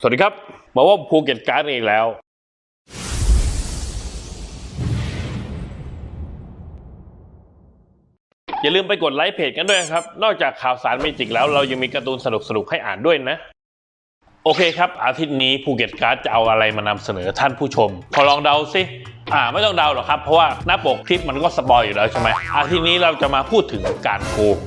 สวัสดีครับ มาว่าภูเก็ตการ์ดอีกแล้ว อย่าลืมไปกดไลค์เพจกันด้วยนะครับ นอกจากข่าวสารเมจิกแล้วเรายังมีการ์ตูนสนุกๆให้อ่านด้วยนะ โอเคครับ อาทิตย์นี้ภูเก็ตการ์ดจะเอาอะไรมานำเสนอท่านผู้ชมพอลองเดาสิอ่าไม่ต้องเดาหรอกครับ เพราะว่าหน้าปกคลิปมันก็สปอยอยู่แล้วใช่ไหมอาทิตย์นี้เราจะมาพูดถึงการโกง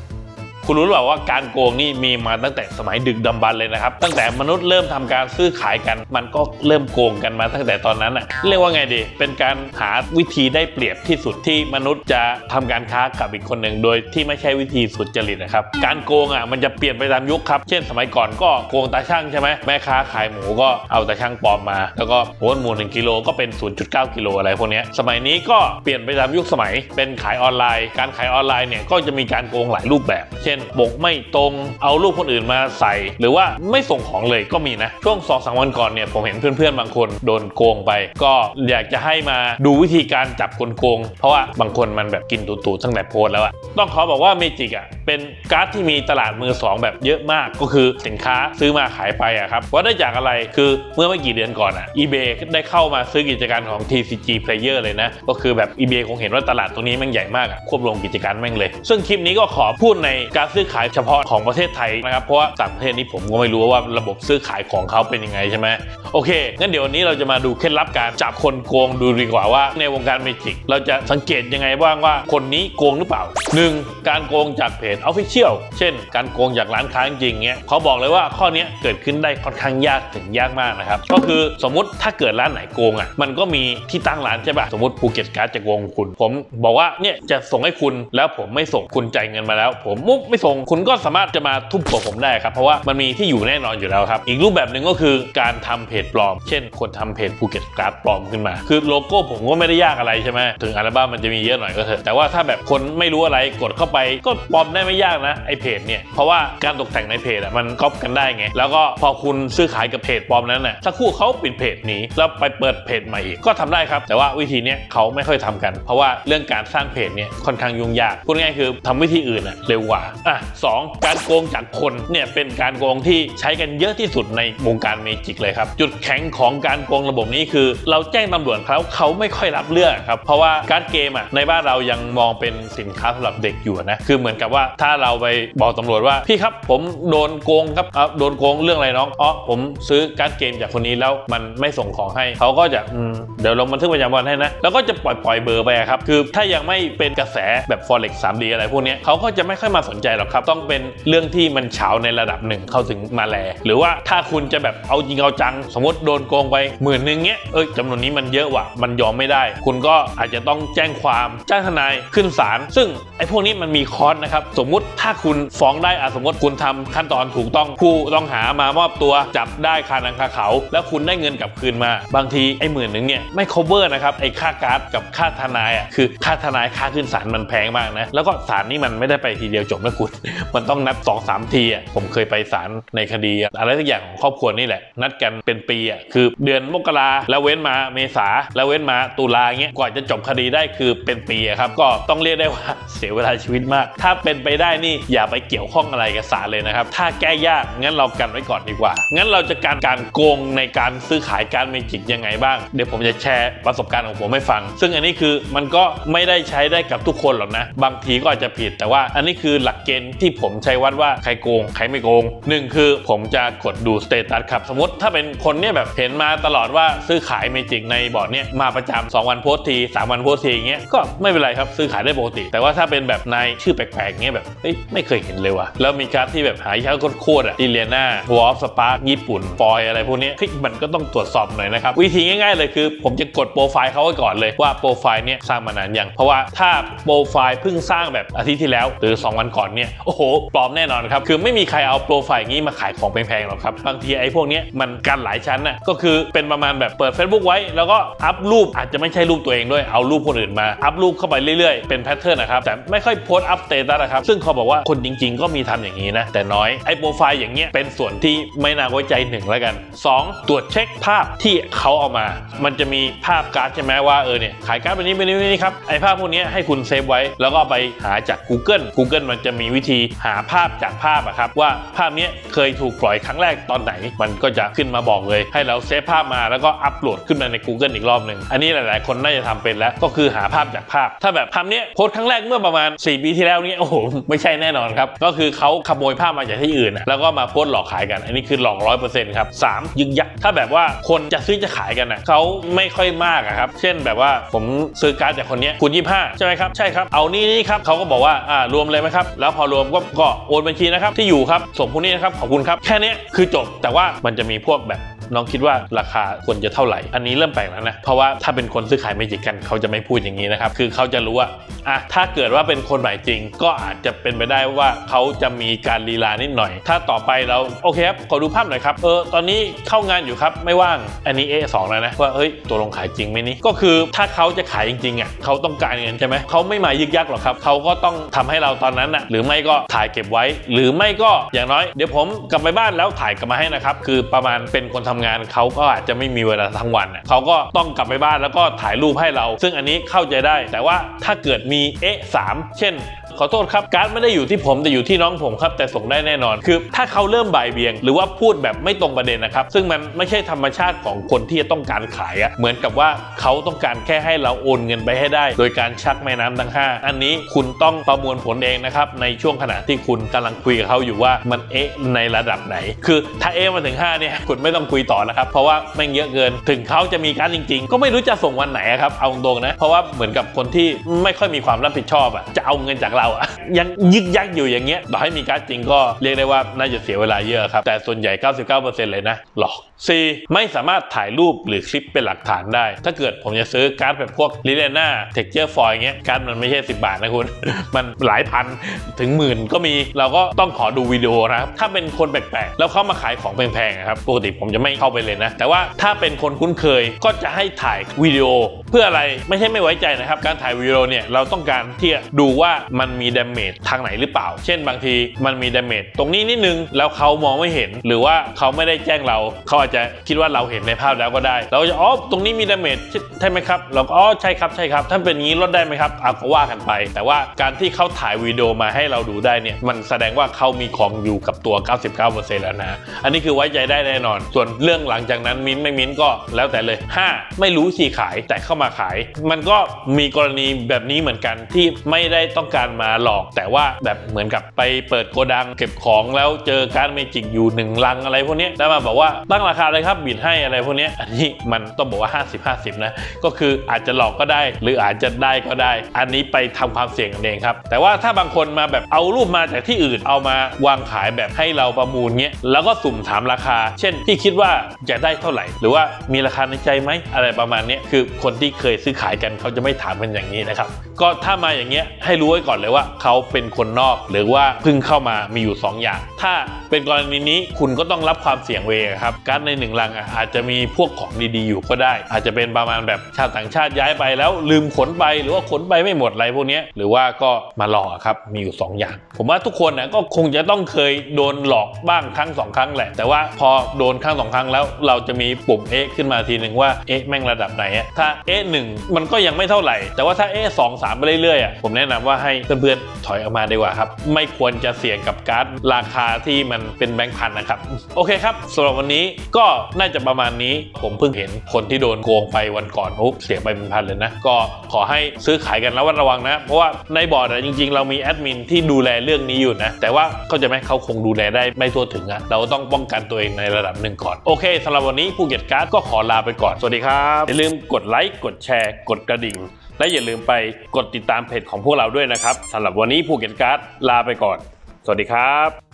คุณรู้หรือเปล่าว่าการโกงนี่มีมาตั้งแต่สมัยดึกดำบรรพ์เลยนะครับ ตั้งแต่มนุษย์เริ่มทำการซื้อขายกัน มันก็เริ่มโกงกันมาตั้งแต่ตอนนั้นอะเรียกว่าไงดี เป็นการหาวิธีได้เปรียบที่สุดที่มนุษย์จะทำการค้ากับอีกคนหนึ่งโดยที่ไม่ใช่วิธีสุดจริตนะครับ การโกงอะมันจะเปลี่ยนไปตามยุคครับ เช่นสมัยก่อนก็โกงตาช่างใช่ไหมแม่ค้าขายหมูก็เอาตาช่างปลอมมา แล้วก็โอนหมู1กิโลก็เป็น 0.9 กิโลอะไรพวกนี้สมัยนี้ก็เปลี่ยนไปตามยุคสมัยเป็นขายออนไลน์ การขายออนไลน์เนี่ยก็จะมีการโกงหลายรูปแบบเช่นบกไม่ตรงเอารูปคนอื่นมาใส่ หรือว่าไม่ส่งของเลยก็มีนะ ช่วง2องสวันก่อนเนี่ยผมเห็นเพื่อนๆ บางคนโดนโกงไป ก็อยากจะให้มาดูวิธีการจับคนโกง เพราะว่าบางคนมันแบบกินตูดๆตั้งแต่โพสแล้วอะต้องขอบอกว่าเมจิกอะเป็นการ์ดที่มีตลาดมือสองแบบเยอะมากก็คือสินค้าซื้อมาขายไปอะครับว่าได้จากอะไรคือเมื่อไม่กี่เดือนก่อนอะ eBay ได้เข้ามาซื้อกิจการของ TCG Player เลยนะ ก็คือแบบ eBay คงเห็นว่าตลาดตรงนี้แม่งใหญ่มากอะควบรวมกิจการแม่งเลย ซึ่งคลิปนี้ก็ขอพูดในการซื้อขายเฉพาะของประเทศไทยนะครับ เพราะว่าต่างประเทศนี้ผมก็ไม่รู้ว่าระบบซื้อขายของเขาเป็นยังไงใช่ไหมโอเคงั้นเดี๋ยววันนี้เราจะมาดูเคล็ดลับการจับคนโกงดูดีกว่าว่า ในวงการเมจิกเราจะสังเกตยังไงบ้างว่าคนนี้โกงหรือเปล่า 1. การโกงจากเพจ Official เช่น การโกงจากร้านค้าจริงเงี้ยเขาบอกเลยว่าข้อนี้เกิดขึ้นได้ค่อนข้างยากถึงยากมากนะครับก็คือสมมติถ้าเกิดร้านไหนโกงอะมันก็มีที่ตั้งร้านใช่ป่ะสมมติภูเก็ตการ์ดจะโกงคุณ ผมบอกว่าเนี่ยจะส่งให้คุณแล้วผมไม่ส่งคุณจ่ายเงินมาแล้ว ผมมุกไม่ส่ง คุณก็สามารถจะมาทุบหัวผมได้ครับ เพราะว่ามันมีที่อยู่แน่นอนอยู่แล้วครับ อีกรูปแบบหนึ่งก็คือการทำเพจปลอม เช่น คนทำเพจภูเก็ตการ์ดปลอมขึ้นมา คือโลโก้ผมก็ไม่ได้ยากอะไรใช่ไหมถึงอัลบั้มมันจะมีเยอะหน่อยก็เถอะ แต่ว่าถ้าแบบคนไม่รู้อะไรกดเข้าไปก็ปลอมได้ไม่ยากนะไอเพจเนี่ยเพราะว่าการตกแต่งในเพจอะมันก๊อปกันได้ไงแล้วก็พอคุณซื้อขายกับเพจปลอมนั้นน่ะสักครู่เขาปิดเพจนี้แล้วไปเปิดเพจใหม่อีกก็ทำได้ครับ แต่ว่าวิธีเนี้ยเขาไม่ค่อยทำกัน เพราะว่าเรื่องการสร้างเพจเนี่ยค่อนข้างยุ่งยากพูดง่ายคือทำวิธีอื่นอะเร็วกว่าอะสองการโกงจากคนเนี่ยเป็นการโกงที่ใช้กันเยอะที่สุดในวงการเมจิกเลยครับ จุดแข็งของการโกงระบบนี้คือ เราแจ้งตำรวจเขาเขาไม่ค่อยรับเรื่องครับ เพราะว่าการดเกมอะในบ้านเรายังมองเป็นสินค้าสำหรับเด็กอยู่นะคือเหมือนกับว่าถ้าเราไปบอกตำรวจว่าพี่ครับผมโดนโกงครับโดนโกงเรื่องอะไรน้องอ๋อผมซื้อการดเกมจากคนนี้แล้วมันไม่ส่งของให้เขาก็จะอืมเดี๋ยวลงบันทึกประจำวันให้นะ แล้วก็จะปล่อยปล่อยเบอร์ไปครับคือถ้ายังไม่เป็นกระแสแบบ forex 3D อะไรพวกนี้เขาก็จะไม่ค่อยมาสนใจหรอกครับ ต้องเป็นเรื่องที่มันเฉาในระดับหนึ่งเข้าถึงมาแล หรือว่าถ้าคุณจะแบบเอาจริงเอาจัง สมมติโดนโกงไปหมื่นหนึ่งเงี้ยเอ้ยจำนวนนี้มันเยอะว่ะมันยอมไม่ได้ คุณก็อาจจะต้องแจ้งความจ้างทนายขึ้นศาลซึ่งไอ้พวกนี้มันมีคอสนะครับสมมุติถ้าคุณฟ้องได้อะสมมติคุณทำขั้นตอนถูกต้องผู้ต้องหามามอบตัวจับได้คานังคาเขา แล้วคุณได้เงินกลับคืนมา บางทีไอ้หมื่นหนึ่งเนี่ยไม่ cover นะครับไอ้ค่าการ์ดกับค่าทนายอะคือค่าทนายค่าขึ้นศาลมันแพงมากนะแล้วก็ศาลนี่มันไม่ได้ไปทีเดียวจบนะคุณมันต้องนัด2อสามทีอะผมเคยไปศาลในคดีอะไรสักอย่างของครอบครัวนี่แหละ นัดกันเป็นปีอะคือเดือนมกราแล้วเว้นมาเมษาแล้วเว้นมาตุลาเงี้ยกว่าจะจบคดีได้คือเป็นปีครับก็ต้องเรียกได้ว่าเสียเวลาชีวิตมาก ถ้าเป็นไปได้นี่อย่าไปเกี่ยวข้องอะไรกับศาลเลยนะครับ ถ้าแก้ยากงั้นเรากันไว้ก่อนดีกว่า งั้นเราจะการการโกงในการซื้อขายการเมจิกยังไงบ้าง เดี๋ยวผมจะแชร์ประสบการณ์ของผมให้ฟัง ซึ่งอันนี้คือมันก็ไม่ได้ใช้ได้กับทุกคนหรอกนะ บางทีก็อาจจะผิดแต่ว่าอันนี้คือหลักเกณฑ์ที่ผมใช้วัดว่าใครโกงใครไม่โกงหนึ่งคือผมจะกดดูสเตตัสครับ สมมติถ้าเป็นคนเนี่ยแบบเห็นมาตลอดว่าซื้อขายเมจิกในบอร์ดเนี่ยมาประจำสองวันโพสต์ทีสามวันโพสต์ทีอย่างเงี้ยก็ไม่เป็นไรครับซื้อขายได้ปกติ แต่ว่าถ้าเป็นแบบนายชื่อแปลกๆเงี้ยแบบเฮ้ยไม่เคยเห็นเลยว่ะแล้วมีการดที่แบบหายาโคตรอะดิเลียนาวอลสปาร์กญี่ปุ่นฟอยอะไรพวกเนี้ยมันก็ต้องตรวจสอบหน่อยนะครับวิธีง่ายๆเลยคือ ผมจะกดโปรไฟล์เขาไว้ก่อนเลยว่าโปรไฟล์เนี่ยสร้างมานานยังเพราะว่าถ้าโปรไฟล์เพิ่งสร้างแบบอาทิตย์ที่แล้ว หรือ 2 วันก่อนเนี่ยโอ้โหปลอมแน่นอนครับคือไม่มีใครเอาโปรไฟล์อย่างนี้มาขายของแพงๆหรอกครับบางทีไอ้พวกนี้มันกันหลายชั้นน่ะก็คือเป็นประมาณแบบเปิด Facebook ไว้ แล้วก็อัพรูปอาจจะไม่ใช่รูปตัวเองด้วยเอารูปคนอื่นมาอัพรูปเข้าไปเรื่อยๆเป็นแพทเทิร์นนะครับแต่ไม่ค่อยโพสต์อัพสเตตัสนะครับซึ่งเขาบอกว่าคนจริง ๆ ก็มีทำอย่างนี้นะแต่น้อยไอ้โปรไฟล์อย่างเงี้ยเป็นส่วนที่ไม่น่าไว้ใจหนึ่งแล้วกันสองตรวจเช็คภาพที่เขาเอามา มันจะมีภาพการ์ดใช่ไหมว่าเออเนี่ยขายการ์ดแบบนี้แบบนี้แบบนี้ครับไอ้ภาพพวกนี้ให้คุณเซฟไว้แล้วก็ไปหาจาก Google Google มันจะมีมีวิธีหาภาพจากภาพอะครับว่าภาพนี้เคยถูกปล่อยครั้งแรกตอนไหน มันก็จะขึ้นมาบอกเลย ให้เราเซฟภาพมาแล้วก็อัปโหลดขึ้นมาใน Google อีกรอบหนึ่งอันนี้หลาย ๆ คนน่าจะทำเป็นแล้วก็คือหาภาพจากภาพ ถ้าแบบภาพนี้โพสต์ครั้งแรกเมื่อประมาณ 4 ปีที่แล้วเนี่ยโอ้โหไม่ใช่แน่นอนครับก็คือเขาขโมยภาพมาจากที่อื่นนะแล้วก็มาโพสต์หลอกขายกัน อันนี้คือหลอกร้อยเปอร์เซ็นต์ครับสามยึกยักถ้าแบบว่าคนจะซื้อจะขายกันนะเขาไม่ค่อยมากอะครับเช่นแบบว่าผมซื้อการ์ดจากคนนี้คุณยี่ห้าใช่ไหมครับใช่ครับเอานี่นี่ครับเขาก็บอกว่าอ่ารวมเลยไหมครับแล้วพอรวมก็ก็โอนบัญชีนะครับที่อยู่ครับส่งพวกนี้นะครับขอบคุณครับแค่นี้คือจบแต่ว่ามันจะมีพวกแบบ น้องคิดว่าราคาควรจะเท่าไหร่ อันนี้เริ่มแปลกแล้วนะ เพราะว่าถ้าเป็นคนซื้อขายไม่จริงกันเขาจะไม่พูดอย่างนี้นะครับ คือเขาจะรู้ว่าอะถ้าเกิดว่าเป็นคนใหม่จริง ก็อาจจะเป็นไปได้ว่าเขาจะมีการลีลานิดหน่อย ถ้าต่อไปเราโอเคครับขอดูภาพหน่อยครับเออตอนนี้เข้างานอยู่ครับไม่ว่างอันนี้ A 2 แล้วนะว่าเฮ้ยตัวลงขายจริงไหมนี่ก็คือถ้าเขาจะขายจริงๆอะเขาต้องการเงินใช่ไหมเขาไม่มายึกยักหรอกครับเขาก็ต้องทำให้เราตอนนั้นอะหรือไม่ก็ถ่ายเก็บไว้ หรือไม่ก็อย่างน้อย เดี๋ยวผมกลับไปบ้านแล้วถ่ายกลับมาให้นะครับคือประมาณเป็นคนทำงานเขาก็อาจจะไม่มีเวลาทั้งวันน่ะเขาก็ต้องกลับไปบ้านแล้วก็ถ่ายรูปให้เรา ซึ่งอันนี้เข้าใจได้ แต่ว่าถ้าเกิดมีเอ๊ะสามเช่น ขอโทษครับการ์ดไม่ได้อยู่ที่ผมแต่อยู่ที่น้องผมครับแต่ส่งได้แน่นอน คือถ้าเขาเริ่มบ่ายเบียง หรือว่าพูดแบบไม่ตรงประเด็นนะครับ ซึ่งมันไม่ใช่ธรรมชาติของคนที่จะต้องการขายอะเหมือนกับว่าเขาต้องการแค่ให้เราโอนเงินไปให้ได้ โดยการชักแม่น้ำทั้งห้าอันนี้คุณต้องประมวลผลเองนะครับในช่วงขณะที่คุณกำลังคุยกับเขาอยู่ว่ามันเอ๊ะในระดับไหน คือถ้าเอ๊ะมาถึง 5 เนี่ยคุณไม่ต้องคุยต่อนะครับ เพราะว่าแม่งเยอะเกิน ถึงเขาจะมีการจริง ๆ ก็ไม่รู้จะส่งวันไหนอะครับเอาตรงนะ เพราะว่าเหมือนกับคนที่ไม่ค่อยมีความรับผิดชอบอะจะเอาเงินจากเราอะยังยึกยักอยู่อย่างเงี้ยต่อให้มีการ์ดจริงก็เรียกได้ว่าน่าจะเสียเวลาเยอะครับ แต่ส่วนใหญ่ 99%เลยนะ หลอก 4. ไม่สามารถถ่ายรูปหรือคลิปเป็นหลักฐานได้ ถ้าเกิดผมจะซื้อการ์ดแบบพวกลิเลน่าเท็กเจอร์ฟอยเงี้ยการ์ดมันไม่ใช่ 10 บาทนะคุณ มันหลายพันถึงหมื่นก็มีเราก็ต้องขอดูวิดีโอนะครับ ถ้าเป็นคนแปลกๆ แล้วเข้ามาขายของแพงๆอะครับปกติผมจะไม่เข้าไปเลยนะ แต่ว่าถ้าเป็นคนคุ้นเคยก็จะให้ถ่ายวิดีโอ เพื่ออะไรไม่ใช่ไม่ไว้ใจนะครับการถ่ายวิดีโอเนี่ยเราต้องการที่จะดูว่ามันมีดาเมจทางไหนหรือเปล่า เช่นบางทีมันมีดาเมจตรงนี้นิดนึงแล้วเขามองไม่เห็น หรือว่าเขาไม่ได้แจ้งเรา เขาอาจจะคิดว่าเราเห็นในภาพแล้วก็ได้ เราจะอ๋อตรงนี้มีดาเมจใช่ไหมครับเราก็อ๋อใช่ครับใช่ครับ ถ้าเป็นงี้ลดได้ไหมครับเอาก็ว่ากันไป แต่ว่าการที่เขาถ่ายวิดีโอมาให้เราดูได้เนี่ยมันแสดงว่าเขามีของอยู่กับตัว 99%แล้วนะอันนี้คือไว้ใจได้แน่นอน ส่วนเรื่องหลังจากนั้นมิ้นท์ไม่มิ้นท์ก็แล้วแต่เลย 5. ไม่รู้สีขายแต่เข้ามาขาย มันก็มีกรณีแบบนี้เหมือนกันที่ไม่ได้ต้องการมาหลอก แต่ว่าแบบเหมือนกับไปเปิดโกดังเก็บของแล้วเจอการเมจิกอยู่หนึ่งลังอะไรพวกนี้แล้วมาบอกว่าตั้งราคาเลยครับบิดให้อะไรพวกนี้อันนี้มันต้องบอกว่า 50 50 นะ ก็คืออาจจะหลอกก็ได้ หรืออาจจะได้ก็ได้ อันนี้ไปทำความเสี่ยงกันเองครับ แต่ว่าถ้าบางคนมาแบบเอารูปมาจากที่อื่นเอามาวางขายแบบให้เราประมูลเงี้ยแล้วก็สุ่มถามราคา เช่นพี่คิดว่าจะได้เท่าไหร่ หรือว่ามีราคาในใจไหมอะไรประมาณนี้คือคนที่เคยซื้อขายกันเขาจะไม่ถามกันอย่างนี้นะครับก็ถ้ามาอย่างเงี้ยให้รู้ไว้ก่อนเลยว่าเขาเป็นคนนอก หรือว่าเพิ่งเข้ามามีอยู่ 2 อย่าง ถ้าเป็นกรณีนี้คุณก็ต้องรับความเสี่ยงเวครับการในหนึ่งลังอาจจะมีพวกของดีๆ อยู่ก็ได้ อาจจะเป็นประมาณแบบชาวต่างชาติย้ายไปแล้วลืมขนไปหรือว่าขนไปไม่หมดอะไรพวกนี้หรือว่าก็มาหลอกครับมีอยู่ 2 อย่าง ผมว่าทุกคนนะก็คงจะต้องเคยโดนหลอกบ้างครั้งสองครั้งแหละ แต่ว่าพอโดนครั้งสองครั้งแล้วเราจะมีปุ่มเอ๊ะขึ้นมาทีหนึ่งว่าเอ๊ะแม่งระดับไหนถ้าเอ๊ะหนึ่งมันก็ยังไม่เท่าไหร่ แต่ว่าถ้าเอ๊ะสองสามไปเรื่อยๆผมแนะนำว่าให้เพื่อนๆ ถอยออกมาดีกว่าครับ ไม่ควรจะเสี่ยงกับการ์ดราคาที่มันเป็นแบงค์พันนะครับ โอเคครับสำหรับวันนี้ก็น่าจะประมาณนี้ผมเพิ่งเห็นคนที่โดนโกงไปวันก่อนโอ้เสียไปเป็นพันเลยนะ ก็ขอให้ซื้อขายกันระวัดระวังนะ เพราะว่าในบอร์ดอะจริง ๆ เรามีแอดมินที่ดูแลเรื่องนี้อยู่นะ แต่ว่าเขาใจไหมเขาคงดูแลได้ไม่ทั่วถึงอะเราต้องป้องกันตัวเองในระดับหนึ่งก่อน โอเคสำหรับวันนี้ภูเก็ตการ์ดก็ขอลาไปก่อนสวัสดีครับอย่าลืมกดไลค์กดแชร์ กดกระดิ่ง และอย่าลืมไปกดติดตามเพจของพวกเราด้วยนะครับสำหรับวันนี้ภูเก็ตการ์ดลาไปก่อน สวัสดีครับ